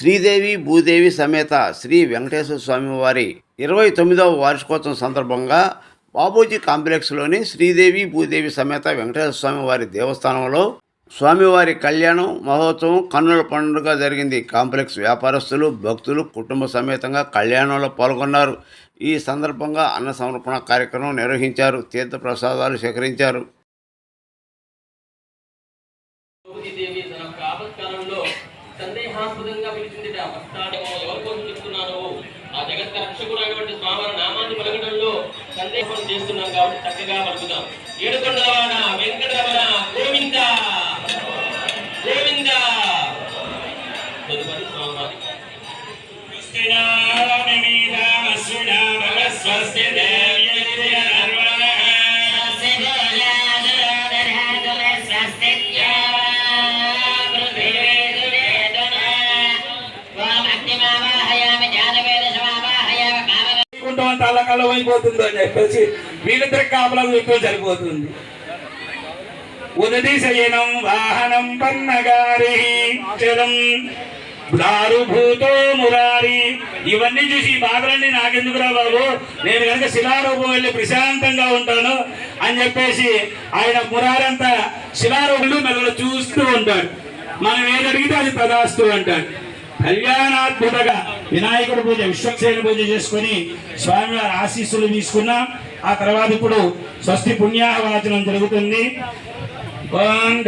శ్రీదేవి భూదేవి సమేత శ్రీ వెంకటేశ్వర స్వామి వారి ఇరవై తొమ్మిదవ వార్షికోత్సవం సందర్భంగా బాబూజీ కాంప్లెక్స్లోని శ్రీదేవి భూదేవి సమేత వెంకటేశ్వర స్వామి వారి దేవస్థానంలో స్వామివారి కళ్యాణం మహోత్సవం కన్నుల పండుగ జరిగింది. కాంప్లెక్స్ వ్యాపారస్తులు భక్తులు కుటుంబ సమేతంగా కళ్యాణంలో పాల్గొన్నారు. ఈ సందర్భంగా అన్న సమర్పణ కార్యక్రమం నిర్వహించారు. తీర్థ ప్రసాదాలు సేకరించారు. కాబట్టి చక్కగా పలుకుదాం ఏడుకొండలవాడ వెంకటరమణ గోవింద గోవింద. తదుపరి స్వామివారి. స్వస్తి కుంటమంత అల్లకల్లం అయిపోతుందో అని చెప్పేసి వీళ్ళిద్దరి కాపలా ఎక్కువ సరిపోతుంది. ఉదదిశయనం వాహనం పన్నగారి దారుభూతో మురారి. ఇవన్నీ చూసి ఈ బాధలన్నీ నాకెందుకురా బాబు? నేను కనుక శిలారూపం వెళ్ళి ప్రశాంతంగా ఉంటాను అని చెప్పేసి ఆయన మురారంతా శిలారూపంలో మెదడు చూస్తూ ఉంటాడు. మనం ఏదడిగితే అది తదాస్తు అంటాడు కళ్యాణాద్భుతగా వినాయకుడు పూజ విశ్వక్సేన పూజ చేసుకుని స్వామివారి ఆశీస్సులు తీసుకున్నాం. ఆ తర్వాత ఇప్పుడు స్వస్తి పుణ్యాహవాచనం జరుగుతుంది. ఓం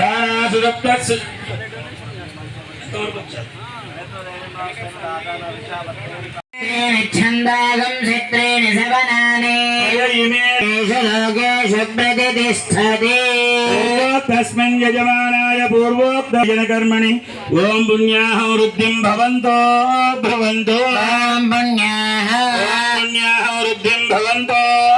తస్మిన్ యజమానాయ పూర్వోక్తజనకర్మణి. ఓం పుణ్యాహ వృద్ధిం భవంతో భవంతో. పుణ్యాహ. పుణ్యాహ వృద్ధిం భవంతో.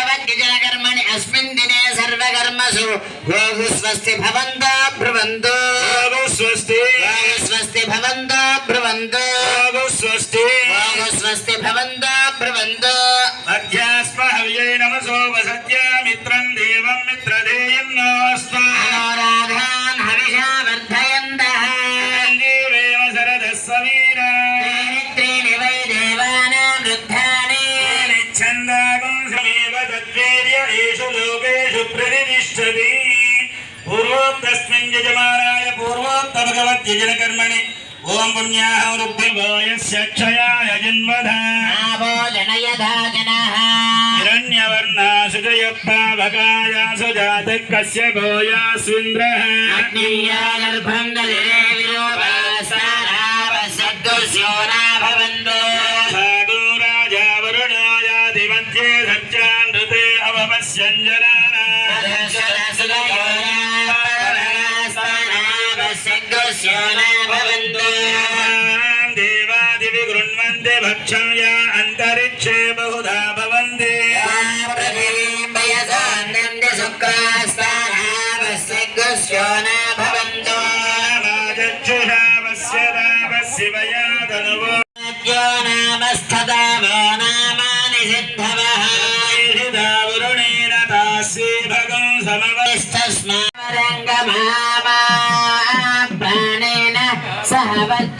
भगवद्गजकर्मणि अस्मिन् दिने सर्वकर्मसु भोगु स्वस्ति भवन्तो ब्रुवन्तु भोगु स्वस्ति भोगु स्वस्ति भवन्तो ब्रुवन्तु भोगु स्वस्ति भोगु स्वस्ति भवन्तो भगवद्यजनकर्मणि ॐ पुण्याः वृद्धिभोयस्यक्षयाय जन्मधा जनयधा जनाः। हिरण्यवर्णा सुजयप्पाभकाय सुजातः कस्य भोयास्विन्द्रः सह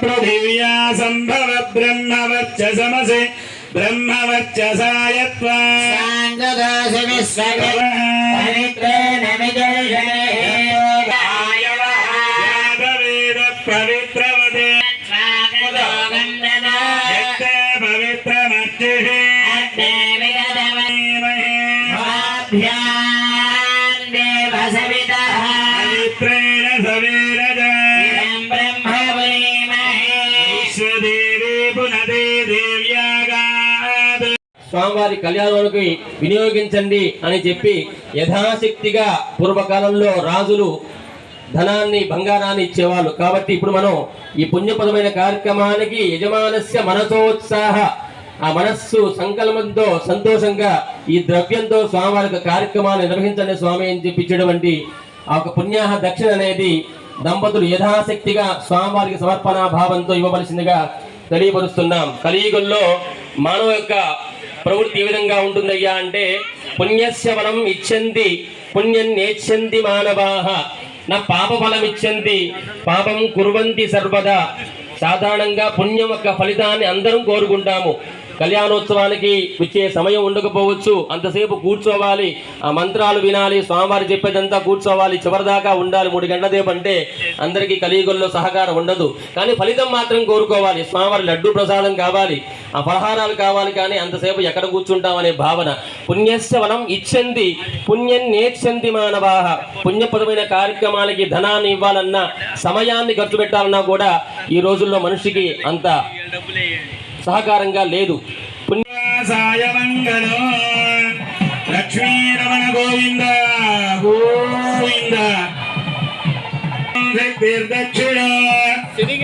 पृथिव्या सम्भव ब्रह्मवच्च समसे ब्रह्मवच्चसायत्वा साङ्गदासि विश्वकर्मणेन స్వామివారి కళ్యాణానికి వినియోగించండి అని చెప్పి యథాశక్తిగా పూర్వకాలంలో రాజులు ధనాన్ని బంగారాన్ని ఇచ్చేవాళ్ళు. కాబట్టి ఇప్పుడు మనం ఈ పుణ్యపదమైన కార్యక్రమానికి యజమానస్య మనసోత్సాహ ఆ మనస్సు సంకల్పంతో సంతోషంగా ఈ ద్రవ్యంతో స్వామివారి కార్యక్రమాన్ని నిర్వహించండి స్వామి అని చెప్పించేటువంటి ఆ ఒక పుణ్యాహ దక్షిణ అనేది దంపతులు యథాశక్తిగా స్వామివారికి సమర్పణ భావంతో ఇవ్వవలసిందిగా తెలియపరుస్తున్నాం. కలియుగంలో మానవ యొక్క ప్రవృత్తి ఏ విధంగా ఉంటుందయ్యా అంటే పుణ్యస్య వనం ఇచ్చంది పుణ్యం నేచ్చంది మానవాహ. నా పాప ఫలం ఇచ్చంది పాపం కుర్వంతి సర్వదా. సాధారణంగా పుణ్యం యొక్క ఫలితాన్ని అందరం కోరుకుంటాము. కళ్యాణోత్సవానికి వచ్చే సమయం ఉండకపోవచ్చు. అంతసేపు కూర్చోవాలి. ఆ మంత్రాలు వినాలి స్వామివారు చెప్పేదంతా కూర్చోవాలి. చివరిదాకా ఉండాలి. మూడు గంటల సేపు అంటే అందరికీ కలియుగంలో సహకారం ఉండదు. కానీ ఫలితం మాత్రం కోరుకోవాలి. స్వామివారి లడ్డు ప్రసాదం కావాలి. ఆ ఫలహారాలు కావాలి కానీ అంతసేపు ఎక్కడ కూర్చుంటాం అనే భావన. పుణ్యస్య వనం ఇచ్చంది. పుణ్యం నేర్చంది మానవాహ. పుణ్యపదమైన కార్యక్రమాలకి ధనాన్ని ఇవ్వాలన్నా సమయాన్ని ఖర్చు పెట్టాలన్నా కూడా ఈ రోజుల్లో మనిషికి అంత సహకారంగా లేదు. పుణ్య సాయ మంగళం. లక్ష్మీరమణ గోవింద. గోవింద. దక్షిణ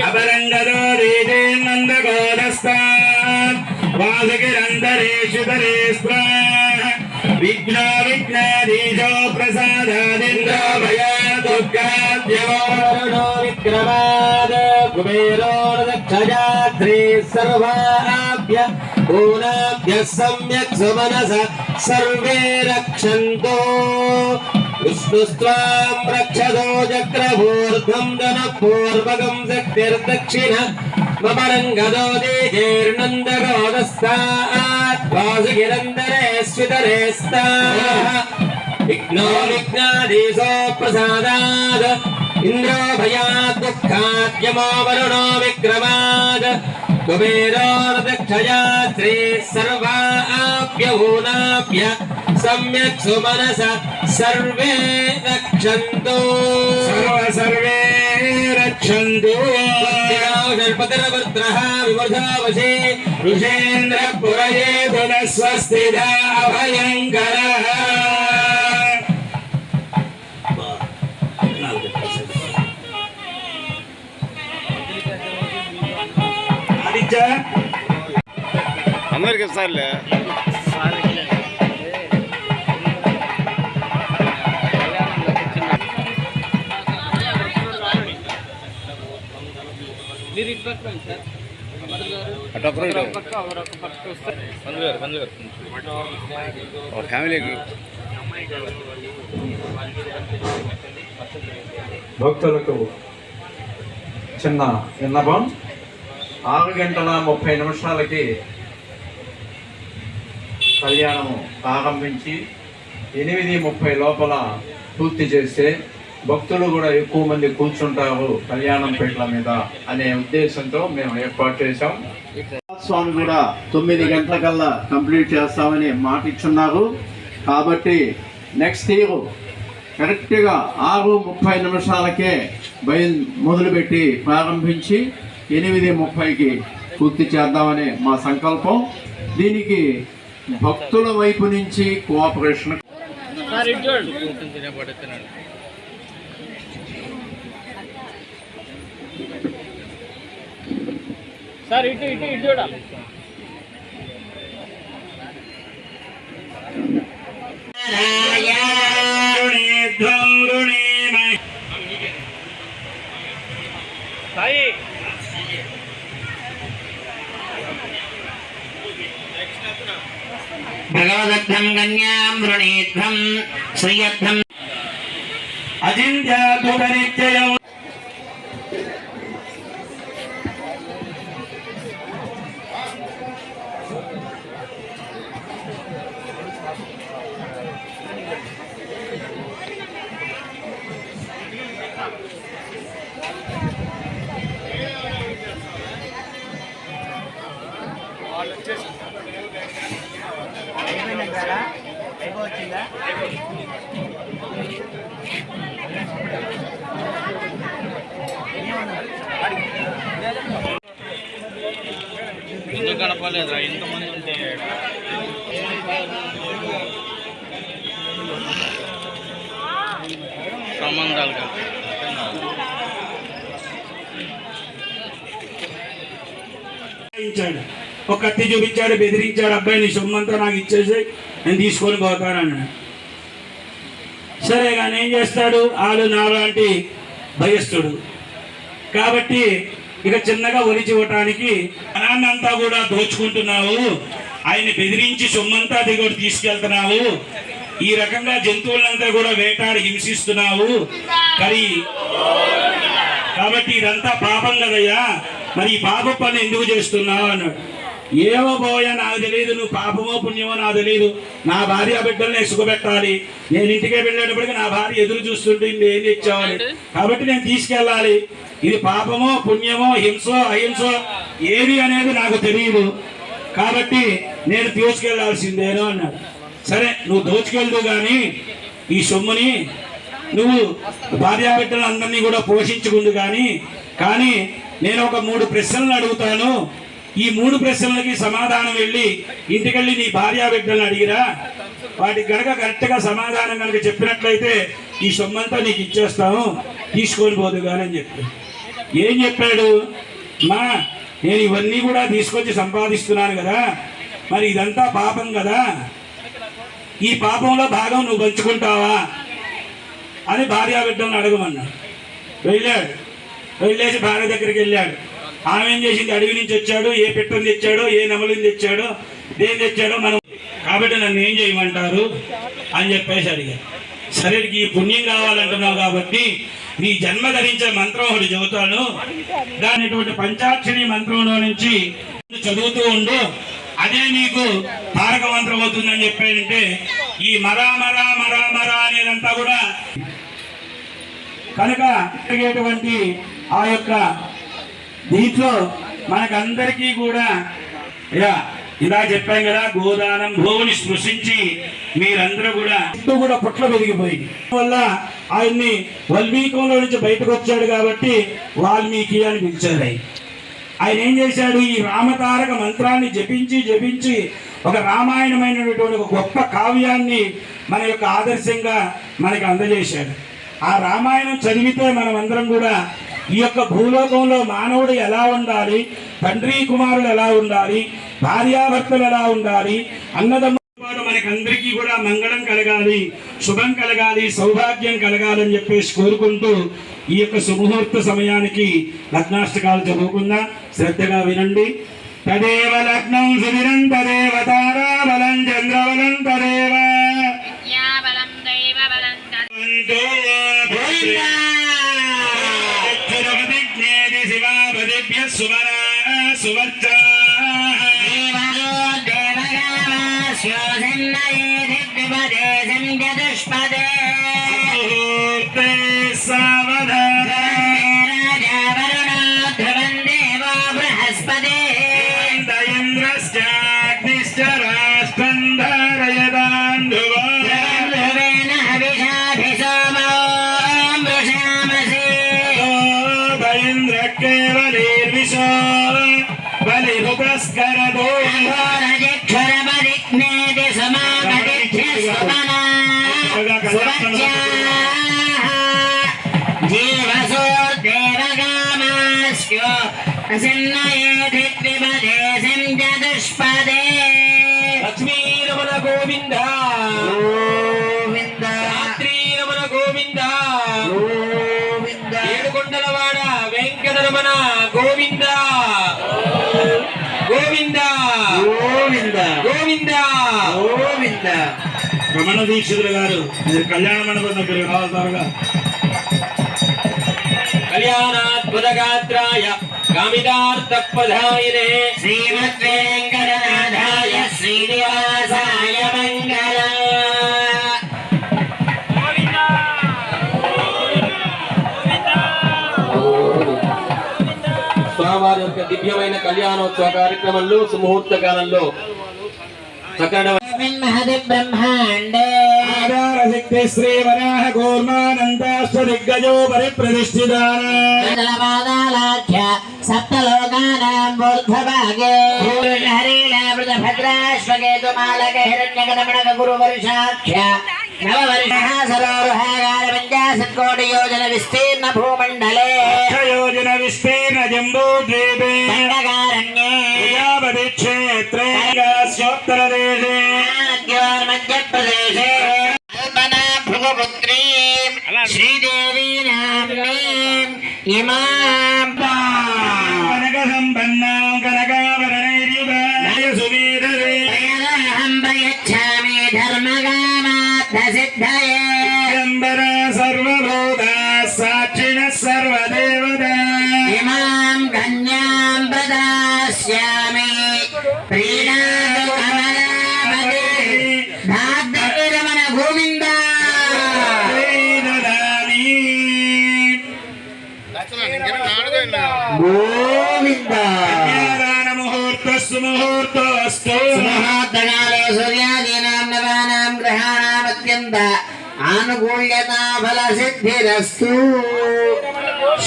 అపరంగదో దేజే నంద గోదస్తాన్ వాసుకిరంతరేషు తరేస్త్ర విఘ్న ప్రసాదాదింద్ర భయ విక్రమాద దక్షయాత్రే సర్వాభ్య భూనాభ్య సమ్యక్ సుమనస సర్వే రక్షంతో విష్ణుస్త్వాం రక్షదో చక్రభూర్ధ్వం ధన పూర్వకం శక్తిర్దక్షిణ మమరంగదో దేజేర్నందగోదస్తాత్ వాసుగిరందరే స్వితరే విఘ్నో విఘ్నాధీశో ప్రసాదాద్ इंद्रो भयात् दुःखाद्यमो वरुणो विक्रमाद् कुबेरोर्दक्षया श्री सर्वा आप्यहूनाप्य सम्यक् सुमनस सर्वे रक्षन्तु। सर्वे रक्षन्तु। सर्पकरवर्त्रः विमृधावशे ऋषेन्द्रपुरये पुनः स्वस्तिदा अभयङ्करः। అందరికి సార్లే. ఫ్యామిలీకి భక్తులకు చిన్న విన్నపం. ఆరు గంటల ముప్పై నిమిషాలకి కళ్యాణం ప్రారంభించి ఎనిమిది ముప్పై లోపల పూర్తి చేస్తే భక్తులు కూడా ఎక్కువ మంది కూర్చుంటారు కళ్యాణం పీటల మీద అనే ఉద్దేశంతో మేము ఏర్పాటు చేశాం. స్వామి కూడా తొమ్మిది గంటలకల్లా కంప్లీట్ చేస్తామని మాట ఇచ్చున్నారు. కాబట్టి నెక్స్ట్ ఇయర్ కరెక్ట్గా ఆరు ముప్పై నిమిషాలకే బయ మొదలుపెట్టి ప్రారంభించి ఎనిమిది ముప్పైకి పూర్తి చేద్దామని మా సంకల్పం. దీనికి భక్తుల వైపు నుంచి కోఆపరేషన్ రుణేధ్వం రుణేమ భగవదర్థం ഭഗവദത്തം കന്യാം വൃണീധം ശ്രീയത്വം അജിന്യ సంబంధాలు కలిపి ఒక కత్తి చూపించాడు బెదిరించాడు. అబ్బాయి నీ సొమ్మంతా నాకు ఇచ్చేసి నేను తీసుకొని పోతానన్నాడు సరే కానీ ఏం చేస్తాడు? ఆడు నాలాంటి భయస్థుడు. కాబట్టి ఇక చిన్నగా ఒలిచి ఇవ్వటానికి అనాన్నంతా కూడా దోచుకుంటున్నావు. ఆయన్ని బెదిరించి సొమ్మంతా దిగుడు తీసుకెళ్తున్నావు. ఈ రకంగా జంతువులంతా కూడా వేటాడి హింసిస్తున్నావు. కరి కాబట్టి ఇదంతా పాపం కదయ్యా. మరి ఈ పాప పని ఎందుకు చేస్తున్నావు అన్నాడు. ఏమో పోయా నాకు తెలియదు నువ్వు పాపమో పుణ్యమో నాకు తెలియదు నా భార్య బిడ్డల్ని సుఖపెట్టాలి నేను ఇంటికే వెళ్ళేటప్పటికి నా భార్య ఎదురు చూస్తుంటుంది ఏం తెచ్చావని కాబట్టి నేను తీసుకెళ్ళాలి. ఇది పాపమో పుణ్యమో హింసో అహింసో ఏది అనేది నాకు తెలియదు కాబట్టి నేను తీసుకెళ్ళాల్సిందేనో అన్నాడు. సరే నువ్వు దోచుకెళ్దు కానీ ఈ సొమ్ముని. నువ్వు భార్యాబిడ్డలందరినీ కూడా పోషించుకుందు కానీ కానీ నేను ఒక మూడు ప్రశ్నలు అడుగుతాను. ఈ మూడు ప్రశ్నలకి సమాధానం వెళ్ళి ఇంటికెళ్ళి నీ భార్యాబిడ్డలను అడిగిరా. వాటికి గనక కరెక్ట్గా సమాధానం కనుక చెప్పినట్లయితే ఈ సొమ్మంతా నీకు ఇచ్చేస్తాము తీసుకొని పోదు కానీ అని చెప్పి. ఏం చెప్పాడు? మా నేను ఇవన్నీ కూడా తీసుకొచ్చి సంపాదిస్తున్నాను కదా. మరి ఇదంతా పాపం కదా. ఈ పాపంలో భాగం నువ్వు పంచుకుంటావా? అని భార్యాబిడ్డలను అడగమన్నాడు. వెళ్ళాడు. వెళ్ళేసి భార్య దగ్గరికి వెళ్ళాడు. ఆమె ఏం చేసింది? అడవి నుంచి వచ్చాడు. ఏ పెట్టని తెచ్చాడో ఏ నెమలిని తెచ్చాడో దేని తెచ్చాడో మనం కాబట్టి నన్ను ఏం చేయమంటారు? అని చెప్పేసి అడిగాడు. సరే ఈ పుణ్యం కావాలంటున్నావు కాబట్టి నీ జన్మ ధరించే మంత్రం ఒకటి చెబుతాను. దానిటువంటి పంచాక్షరి మంత్రంలో నుంచి చదువుతూ ఉండు. అదే నీకు తారక మంత్రం అవుతుందని చెప్పాడంటే ఈ మరా మరా మరా మరా అనేదంతా కూడా కనుక జరిగేటువంటి ఆ యొక్క దీంట్లో మనకందరికీ కూడా యా ఇలా చెప్పాం కదా గోదానం భూమిని స్పృశించి మీరందరూ కూడా చుట్టూ కూడా పుట్ల పెరిగిపోయి వల్ల ఆయన్ని వల్మీకంలో నుంచి బయటకు వచ్చాడు కాబట్టి వాల్మీకి అని పిలిచారు ఆయన ఏం చేశాడు? ఈ రామతారక మంత్రాన్ని జపించి జపించి ఒక రామాయణమైనటువంటి ఒక గొప్ప కావ్యాన్ని మన యొక్క ఆదర్శంగా మనకి అందజేశాడు ఆ రామాయణం చదివితే మనం అందరం కూడా ఈ యొక్క భూలోకంలో మానవుడు ఎలా ఉండాలి తండ్రి కుమారులు ఎలా ఉండాలి భార్యాభర్తలు ఎలా ఉండాలి అన్నదమ్ముల మనకి అందరికీ కూడా మంగళం కలగాలి శుభం కలగాలి సౌభాగ్యం కలగాలని చెప్పేసి కోరుకుంటూ ఈ యొక్క శుభముహూర్త సమయానికి లగ్నాష్టకాలు చదువుకుందాం. శ్రద్ధగా వినండి. తదేవ లగ్నం సుదిరం తదేవ తారాబలం చంద్రబలం తదేవ శివాపతిభ్య సుమనా సువర్చ ముహూర్తే సావధాన. Yeah. గోవింద. గోవింద. గోవింద. రమణ దీక్షితులు గారు మీరు కళ్యాణ మండపం దగ్గర రావాల్సారుగా కళ్యాణాద్భుతగాత్రాయ కామితార్థపదాయినే శ్రీమద్వేంకటనాథాయ శ్రీనివాసాయ దివ్యమైన కళ్యాణోత్సవ కార్యక్రమంలో సుముహూర్త కాలంలో సకల మహది బ్రహ్మాండే. ఆధారశక్తి శ్రీ వరాహ కూర్మానందాష్ట దిగ్గజో పరిప్రతిష్ఠితాన नववर्णः सरोरुहागार पञ्चाशत्कोटि योजन विस्तीर्ण भूमण्डले योजन विस्तीर्ण जम्बूद्वीपे मण्डकारण्ये प्रजापति क्षेत्रे कास्योत्तरदेशे मध्यप्रदेशे कल्पना भृगपुत्रीं श्रीदेवी नाम्नीम् इमाम्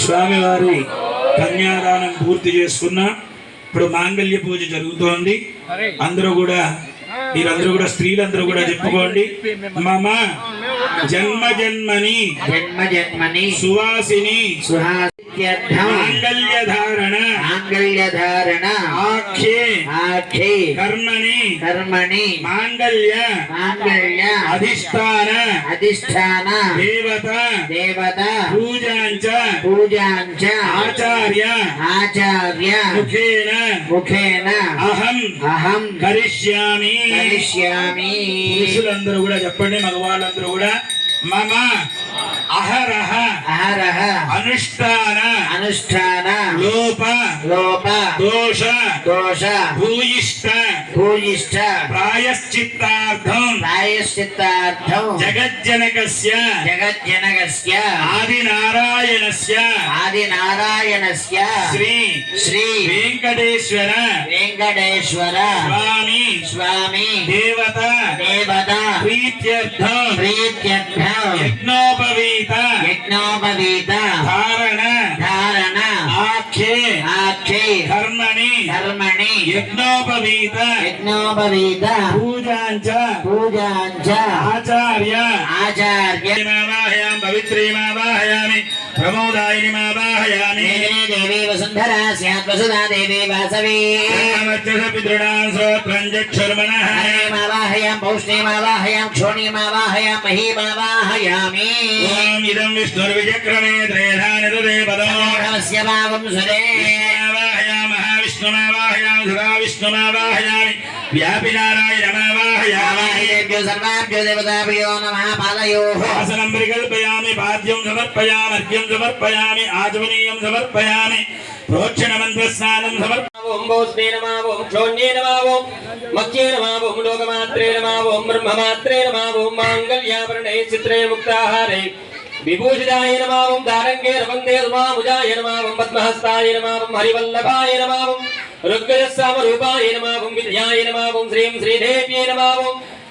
స్వామివారి కన్యాదానం పూర్తి చేసుకున్న ఇప్పుడు మాంగళ్య పూజ జరుగుతోంది. అందరూ కూడా మీరందరూ కూడా స్త్రీలందరూ కూడా చెప్పుకోండి. మమ జన్మ జన్మని జన్మ జన్మని సువాసిని మాంగళ్య ధారణ మాంగళ్య ధారణ ఆఖ్యే ఆఖే కర్మణి కర్మణి మాంగళ్య మాంగళ్య అధిష్టాన అధిష్టాన దేవత దేవత పూజాంచ పూజాంచ ఆచార్య ఆచార్య ముఖేన ముఖేన అహం అహం కరిష్యామి కరిష్యామి పురుషులందరూ కూడా చెప్పండి మగవాళ్ళందరూ కూడా. మమ ಅಹರಹ ಅಹರಹ ಅನುಷ್ಠಾನ ಅನುಷ್ಠಾನ ಲೋಪ ಲೋಪ ದೋಷ ದೋಷ ಭೂಯಿಷ್ಠ భూయిష్ట ప్రాయశ్చిత్తార్థం. ప్రాయశ్చిత్తార్థం. జగజ్జనకస్య. జగజ్జనకస్య. ఆదినారాయణస్య. ఆదినారాయణస్య. శ్రీ శ్రీ వెంకటేశ్వర. వెంకటేశ్వర. స్వామి. స్వామి. దేవత. దేవత. ప్రీత్యర్థం. ప్రీత్యర్థం. యజ్ఞోపవీత. యజ్ఞోపవీత. ధారణ. ధారణ. ఆఖ్యే. ఆక్షే కర్మణి కర్మణి యజ్ఞోపవీత యజ్ఞోపవీత పూజాంచ పూజాంచ ఆచార్య ఆచార్య మావాహయామి పవిత్రీమావాహయామి ప్రమోదాయినిమావాహయామి దేవీ దేవీ వసుంధరా స్యాత్ వసుధా దేవీ వాసవీ పితృణాం శ్రోత్రం చక్షుర్మణః హరేమావాహయాం పౌష్ణీమావాహయాం క్షోణీమావాహయాం మహీమావాహయామి ఓం ఇదం విష్ణుర్విచక్రమే త్రేధాని తదే పదం నమస్య భావం సురే విష్ణుమావాహయామి మహావిష్ణుమావాహయామి సదా విష్ణుమావాహయామి వ్యాపినారాయణమావాహయామి ఆవాహయేభ్యో సర్వాభ్యో దేవతాభ్యో నమః పాదయోః ఆసనం పరికల్పయామి పాద్యం సమర్పయామి అర్ఘ్యం సమర్పయామి ఆచమనీయం సమర్పయామి ప్రోక్షణమంత్రస్నానం సమర్ప ఓం భోస్మే నమా ఓం క్షోణ్యే నమా ఓం మధ్యే నమా ఓం లోకమాత్రే నమా ఓం బ్రహ్మమాత్రే నమా ఓం మాంగళ్యాభరణే చిత్రే ముక్తాహారే విభూషితాయ నమా దారంగే రవందే నమాముజాయ నమా ఓం పద్మహస్తాయ నమా ఓం హరివల్లభాయ నమా ఓం రుగ్రజస్సామరూపాయ నమా విద్యాయ నమా శ్రీం శ్రీదేవ్యే నమా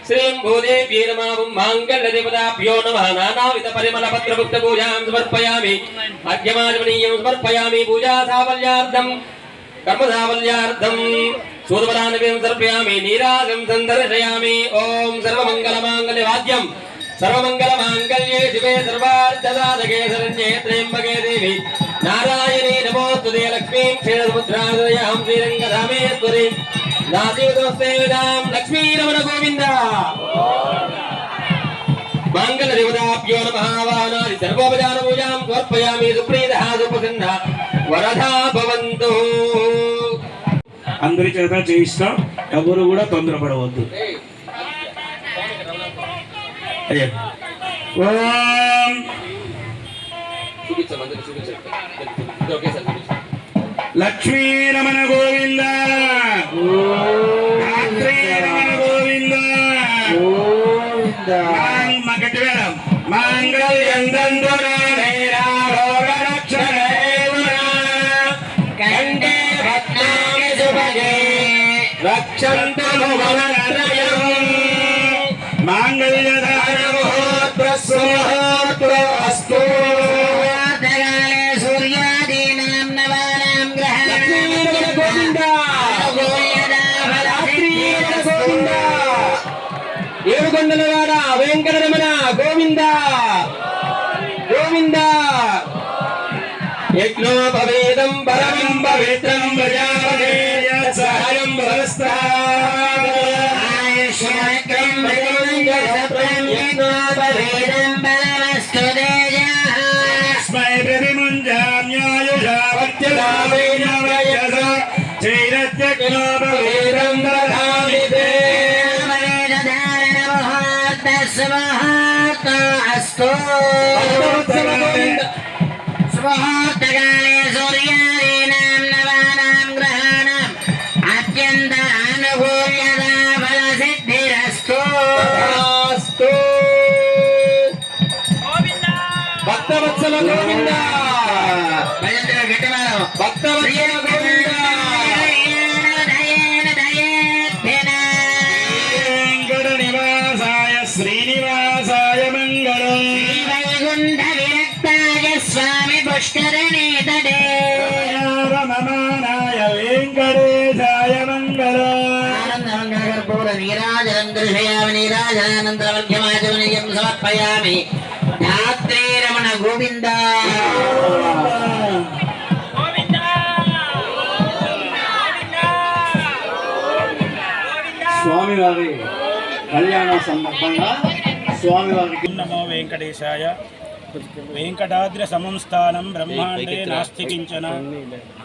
శ్రీం భూదేవ్యే నమా మాంగళ్య దేవతాభ్యో నమః నానావిధ పరిమళ పత్రభుక్త పూజాం సమర్పయామి అర్ఘ్యమాచమనీయం సమర్పయామి పూజా సాఫల్యార్థం కర్మసాఫల్యార్థం సూదపరానవేం సమర్పయామి నీరాజం సందర్శయామి ఓం సర్వమంగళమాంగళ్య వాద్యం సర్వమంగళమాంగళ్యే శివే సర్వార్థదాదకే శరణ్యే త్రయంబకే దేవి. నారాయణీ నమోస్తుతే లక్ష్మీం క్షీరసముద్రాదయాం శ్రీరంగధామేశ్వరి. నాసీవతోస్తే వేదాం లక్ష్మీ రమణ గోవింద మంగళ దేవతాభ్యో నమః వానాది సర్వోపచార పూజాం సమర్పయామి సుప్రీతః సుప్రసన్న వరదా భవంతు. అందరి చేత చేయిస్తాం ఎవరు కూడా తొందరపడవద్దు. అయ్యా ఓం. లక్ష్మీ రమణ గోవింద. రమణ గోవింద. గోవింద. మగటి వేళం ప్రతిముంజామ్యాయుషావత్యదావేన చైరత్యజ్ఞోపవేదం నీరాజనం దర్శయామి నీరాజనానంతరమధ్యమాచమనీయం సమర్పయామి ధాత్రే రమణ గోవింద! స్వామివారి కళ్యాణ సందర్భంగా స్వామివారికి నమో వెంకటేశాయ. వెంకటాద్రి సమం స్థానం బ్రహ్మాండే నాస్తి కించన.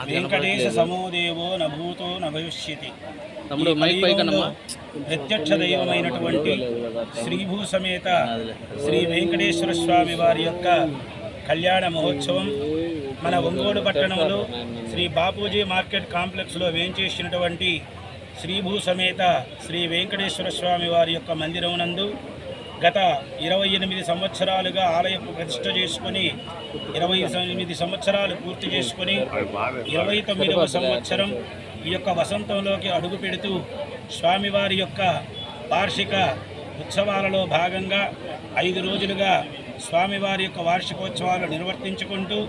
వెంకటేశ సమో దేవో నభూతో నభవిష్యతి తమ్ముడు మైక్ పైకనమ్మా. ప్రత్యక్ష దైవమైనటువంటి శ్రీభూ సమేత శ్రీ వెంకటేశ్వర స్వామి వారి యొక్క కళ్యాణ మహోత్సవం మన ఒంగోలు పట్టణంలో శ్రీ బాపూజీ మార్కెట్ కాంప్లెక్స్లో వేంచేసినటువంటి శ్రీభూ సమేత శ్రీ వెంకటేశ్వర స్వామి వారి యొక్క మందిరం నందు గత ఇరవై ఎనిమిది సంవత్సరాలుగా ఆలయం ప్రతిష్ట చేసుకొని ఇరవై ఎనిమిది సంవత్సరాలు పూర్తి చేసుకొని ఇరవై తొమ్మిదవ సంవత్సరం ఈ యొక్క వసంతంలోకి అడుగు పెడుతూ స్వామివారి యొక్క వార్షిక ఉత్సవాలలో భాగంగా ఐదు రోజులుగా స్వామివారి యొక్క వార్షికోత్సవాలు నిర్వర్తించుకుంటూ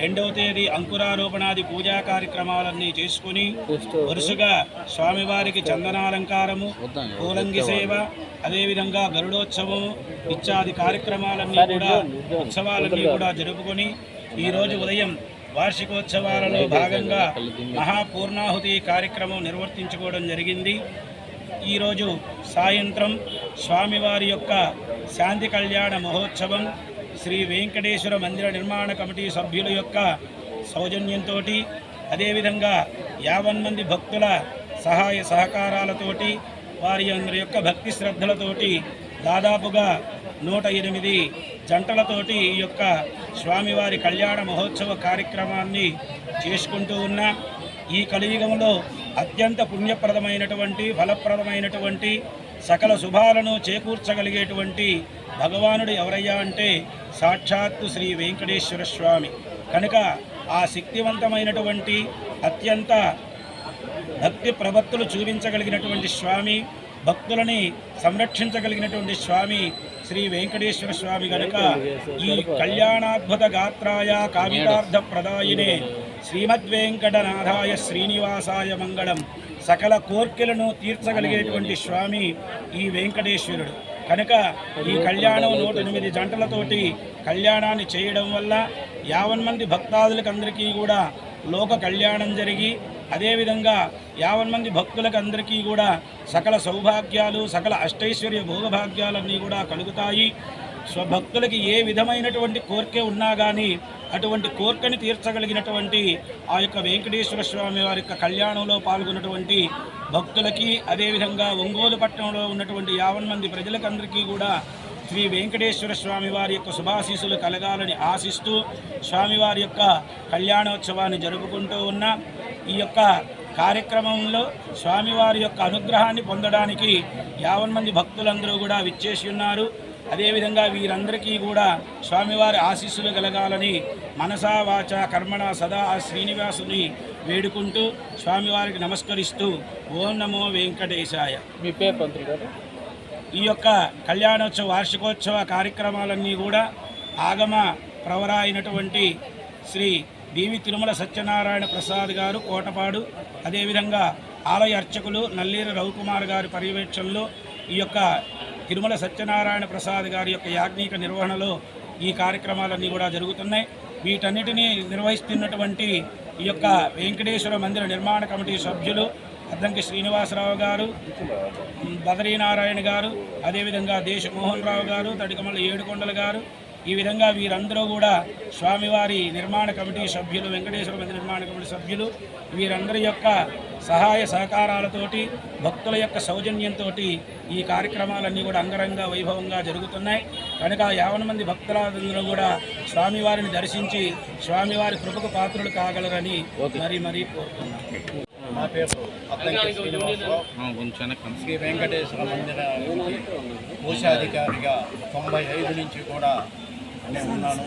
రెండవ తేదీ అంకురారోపణాది పూజా కార్యక్రమాలన్నీ చేసుకుని వరుసగా స్వామివారికి చందనాలంకారము పూలంగి సేవ అదేవిధంగా గరుడోత్సవము ఇత్యాది కార్యక్రమాలన్నీ కూడా ఉత్సవాలన్నీ కూడా జరుపుకొని ఈరోజు ఉదయం వార్షికోత్సవాలలో భాగంగా మహాపూర్ణాహుతి కార్యక్రమం నిర్వర్తించుకోవడం జరిగింది. ఈరోజు సాయంత్రం స్వామివారి యొక్క శాంతి కళ్యాణ మహోత్సవం శ్రీ వెంకటేశ్వర మందిర నిర్మాణ కమిటీ సభ్యుల యొక్క సౌజన్యంతో అదేవిధంగా యావన్ మంది భక్తుల సహాయ సహకారాలతోటి వారి అందరి యొక్క భక్తి శ్రద్ధలతోటి దాదాపుగా నూట ఎనిమిది జంటలతోటి ఈ యొక్క స్వామివారి కళ్యాణ మహోత్సవ కార్యక్రమాన్ని చేసుకుంటూ ఉన్న ఈ కలియుగంలో అత్యంత పుణ్యప్రదమైనటువంటి ఫలప్రదమైనటువంటి సకల శుభాలను చేకూర్చగలిగేటువంటి భగవానుడు ఎవరయ్యా అంటే సాక్షాత్తు శ్రీ వెంకటేశ్వర స్వామి. కనుక ఆ శక్తివంతమైనటువంటి అత్యంత భక్తి ప్రవత్తులు చూపించగలిగినటువంటి స్వామి భక్తులని సంరక్షించగలిగినటువంటి స్వామి శ్రీ వెంకటేశ్వర స్వామి గనుక ఈ కళ్యాణాద్భుత గాత్రాయ కామితార్థ ప్రదాయినే శ్రీమద్వేంకటనాథాయ శ్రీనివాసాయ మంగళం. సకల కోర్కెలను తీర్చగలిగేటువంటి స్వామి ఈ వెంకటేశ్వరుడు. కనుక ఈ కళ్యాణం నూట ఎనిమిది జంటలతోటి కళ్యాణాన్ని చేయడం వల్ల యావన్ మంది భక్తాదులకు అందరికీ కూడా లోక కళ్యాణం జరిగి అదేవిధంగా యావన్ మంది భక్తులకు అందరికీ కూడా సకల సౌభాగ్యాలు సకల అష్టైశ్వర్య భోగభాగ్యాలన్నీ కూడా కలుగుతాయి. స్వభక్తులకి ఏ విధమైనటువంటి కోరికే ఉన్నా కానీ అటువంటి కోరికని తీర్చగలిగినటువంటి ఆ యొక్క వెంకటేశ్వర స్వామి వారి యొక్క కళ్యాణంలో పాల్గొన్నటువంటి భక్తులకి అదేవిధంగా ఒంగోలు పట్టణంలో ఉన్నటువంటి యావన్ మంది ప్రజలకందరికీ కూడా శ్రీ వెంకటేశ్వర స్వామి వారి యొక్క శుభాశీసులు కలగాలని ఆశిస్తూ స్వామివారి యొక్క కళ్యాణోత్సవాన్ని జరుపుకుంటూ ఉన్న ఈ యొక్క కార్యక్రమంలో స్వామివారి యొక్క అనుగ్రహాన్ని పొందడానికి యావన్ మంది భక్తులందరూ కూడా విచ్చేసి ఉన్నారు. అదేవిధంగా వీరందరికీ కూడా స్వామివారి ఆశీస్సులు కలగాలని మనసా వాచ కర్మణ సదా ఆ శ్రీనివాసుని వేడుకుంటూ స్వామివారికి నమస్కరిస్తూ ఓం నమో వెంకటేశాయ. మీ పేరు పంతులు గారు? ఈ యొక్క కళ్యాణోత్సవ వార్షికోత్సవ కార్యక్రమాలన్నీ కూడా ఆగమ ప్రవర అయినటువంటి శ్రీ దేవి తిరుమల సత్యనారాయణ ప్రసాద్ గారు కోటపాడు అదేవిధంగా ఆలయ అర్చకులు నల్లేరు రవికుమార్ గారి పర్యవేక్షణలో ఈ యొక్క తిరుమల సత్యనారాయణ ప్రసాద్ గారి యొక్క యాజ్ఞిక నిర్వహణలో ఈ కార్యక్రమాలన్నీ కూడా జరుగుతున్నాయి. వీటన్నిటినీ నిర్వహిస్తున్నటువంటి ఈ యొక్క వెంకటేశ్వర మందిర నిర్మాణ కమిటీ సభ్యులు అద్దంకి శ్రీనివాసరావు గారు బదరీనారాయణ గారు అదేవిధంగా దేశమోహన్ రావు గారు తడికమల్ల ఏడుకొండల గారు. ఈ విధంగా వీరందరూ కూడా స్వామివారి నిర్మాణ కమిటీ సభ్యులు వెంకటేశ్వర మందిర నిర్మాణ కమిటీ సభ్యులు వీరందరి యొక్క సహాయ సహకారాలతోటి భక్తుల యొక్క సౌజన్యంతో ఈ కార్యక్రమాలన్నీ కూడా అంగరంగ వైభవంగా జరుగుతున్నాయి. కనుక యావన మంది భక్తులందరూ కూడా స్వామివారిని దర్శించి స్వామివారి కృపకు పాత్రులు కాగలరని మరీ మరీ కోరుతున్నాను నా పేరు శ్రీ వెంకటేశ్వర మందిరానికి కోశాధికారిగా తొంభై ఐదు నుంచి కూడా నేను ఉన్నాను.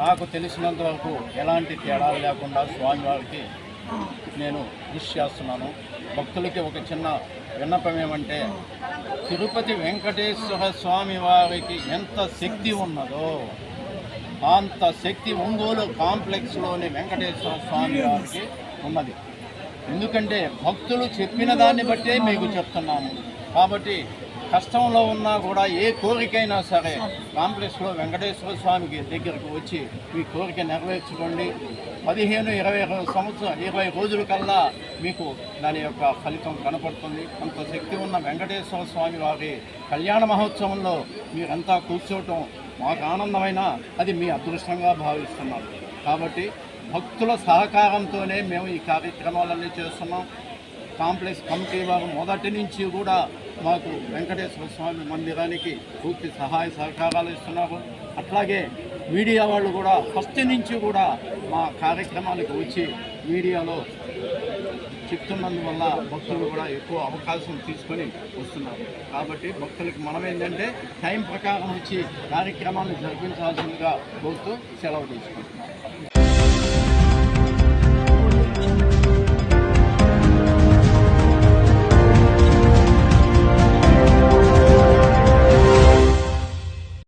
నాకు తెలిసినంత వరకు ఎలాంటి తేడాలు లేకుండా స్వామివారికి నేను కృషి చేస్తున్నాను. భక్తులకి ఒక చిన్న విన్నపం ఏమంటే తిరుపతి వెంకటేశ్వర స్వామి వారికి ఎంత శక్తి ఉన్నదో అంత శక్తి ఒంగోలు కాంప్లెక్స్లోని వెంకటేశ్వర స్వామి వారికి ఉన్నది. ఎందుకంటే భక్తులు చెప్పిన దాన్ని బట్టే మీకు చెప్తున్నాము కాబట్టి కష్టంలో ఉన్నా కూడా ఏ కోరికైనా సరే కాంప్లెక్స్లో వెంకటేశ్వర స్వామికి దగ్గరకు వచ్చి మీ కోరిక నెరవేర్చుకోండి. పదిహేను ఇరవై సంవత్సరం ఇరవై రోజుల కల్లా మీకు దాని యొక్క ఫలితం కనపడుతుంది. అంత శక్తి ఉన్న వెంకటేశ్వర స్వామి వారి కళ్యాణ మహోత్సవంలో మీరంతా కూర్చోవటం మాకు ఆనందమైన అది మీ అదృష్టంగా భావిస్తున్నాం. కాబట్టి భక్తుల సహకారంతోనే మేము ఈ కార్యక్రమాలన్నీ చేస్తున్నాం. కాంప్లెక్స్ కమిటీ వారు మొదటి నుంచి కూడా మాకు వెంకటేశ్వర స్వామి మందిరానికి పూర్తి సహాయ సహకారాలు ఇస్తున్నారు. అట్లాగే మీడియా వాళ్ళు కూడా ఫస్ట్ నుంచి కూడా మా కార్యక్రమానికి వచ్చి మీడియాలో చెప్తున్నందువల్ల భక్తులు కూడా ఎక్కువ అవకాశం తీసుకొని వస్తున్నారు. కాబట్టి భక్తులకు మనం ఏంటంటే టైం ప్రకారం వచ్చి కార్యక్రమాన్ని జరిపించాల్సిందిగా కోరుతూ సెలవు తీసుకుంటున్నాం.